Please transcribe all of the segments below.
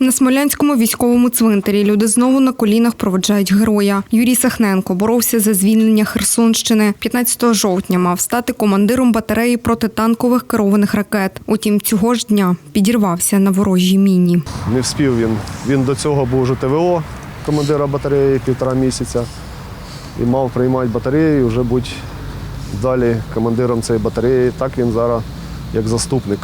На Смолянському військовому цвинтарі люди знову на колінах проводжають героя. Юрій Сахненко боровся за звільнення Херсонщини. 15 жовтня мав стати командиром батареї протитанкових керованих ракет. Утім, цього ж дня підірвався на ворожій міні. Не вспів він. Він до цього був вже ТВО, командира батареї півтора місяця. І мав приймати батарею, вже бути далі командиром цієї батареї. Так він зараз як заступник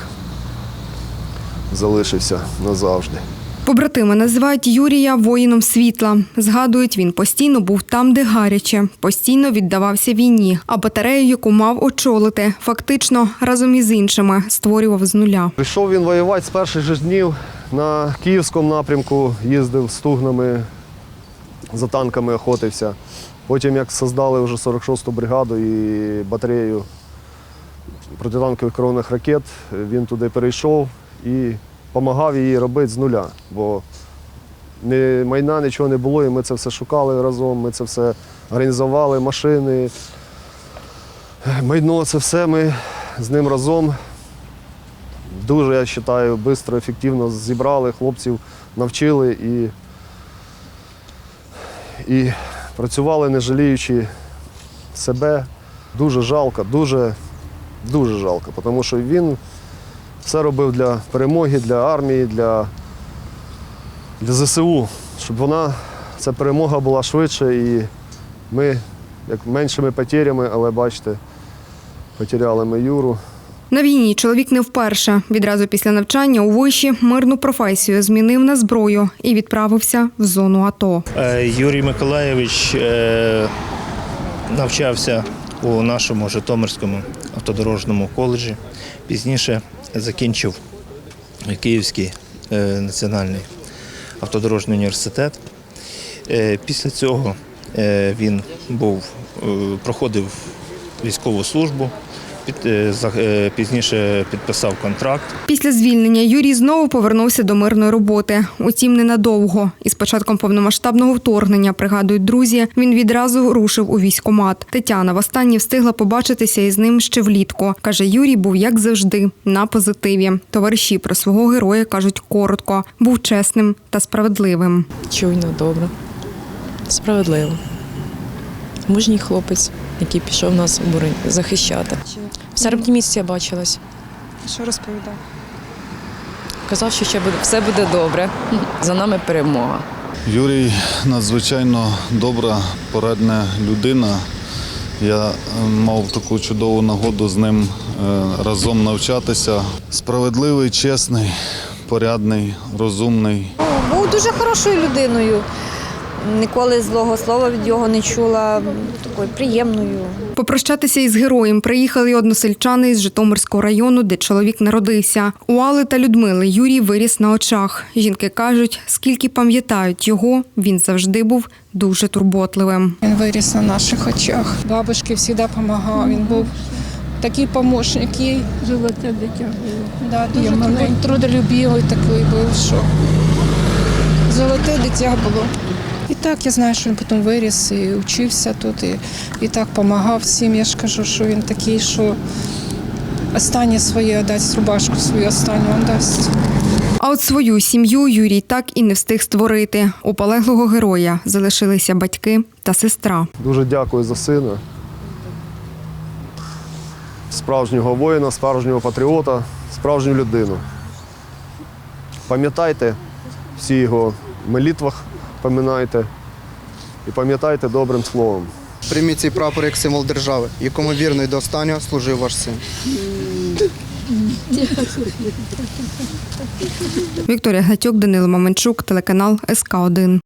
залишився назавжди. Побратими називають Юрія воїном світла. Згадують, він постійно був там, де гаряче, постійно віддавався війні, а батарею, яку мав очолити, фактично разом із іншими створював з нуля. Прийшов він воювати з перших же днів на Київському напрямку, їздив з тугнами, за танками охотився. Потім, як создали вже 46-ту бригаду і батарею протитанкових керованих ракет, він туди перейшов і допомагав її робити з нуля. Бо ні майна, нічого не було, і ми це все шукали разом, ми це все організували, машини, майно, це все ми з ним разом дуже, я вважаю, швидко, ефективно зібрали, хлопців навчили і, і працювали, не жаліючи себе. Дуже жалко, дуже, дуже жалко, тому що він все робив для перемоги, для армії, для, для ЗСУ, щоб вона, ця перемога була швидше і ми як меншими потерями, але бачите, потеряли ми Юру. На війні чоловік не вперше. Відразу після навчання у виші мирну професію змінив на зброю і відправився в зону АТО. Е, Юрій Миколаєвич е, навчався у нашому Житомирському автодорожньому коледжі. Пізніше закінчив Київський е, національний автодорожний університет. Е, Після цього е, він був, проходив військову службу, пізніше підписав контракт. Після звільнення Юрій знову повернувся до мирної роботи. Утім, ненадовго. І з початком повномасштабного вторгнення, пригадують друзі, він відразу рушив у військкомат. Тетяна востаннє встигла побачитися із ним ще влітку. Каже, Юрій був як завжди на позитиві. Товариші про свого героя кажуть коротко, був чесним та справедливим. Чуйно, добре. Справедливо. Мужній хлопець, який пішов нас оборон- захищати. В серпні місяці я бачилась. Що розповідав? Казав, що ще буде, все буде добре. За нами перемога. Юрій надзвичайно добра, порадна людина. Я е, мав таку чудову нагоду з ним е, разом навчатися. Справедливий, чесний, порядний, розумний. Був дуже хорошою людиною. Ніколи злого слова від його не чула. Такою приємною. Попрощатися із героєм приїхали й односельчани із Житомирського району, де чоловік народився. У Алли та Людмили Юрій виріс на очах. Жінки кажуть, скільки пам'ятають його, він завжди був дуже турботливим. Він виріс на наших очах. Бабушки завжди допомагав. Він був такий помощник, їй. Золоте дитя було. Да, дуже трудо- трудолюбивий такий був, що золоте дитя було. І так я знаю, що він потім виріс і вчився тут, і, і так допомагав всім. Я ж кажу, що він такий, що останнє своє дасть, рубашку свою останню він дасть. А от свою сім'ю Юрій так і не встиг створити. У полеглого героя залишилися батьки та сестра. Дуже дякую за сина. Справжнього воїна, справжнього патріота, справжню людину. Пам'ятайте всі його в молитвах, пам'ятайте і пам'ятайте добрим словом. Прийміть цей прапор як символ держави, якому вірно і до останнього служив ваш син. Вікторія Гатюк, Данило Маменчук, телеканал СК 1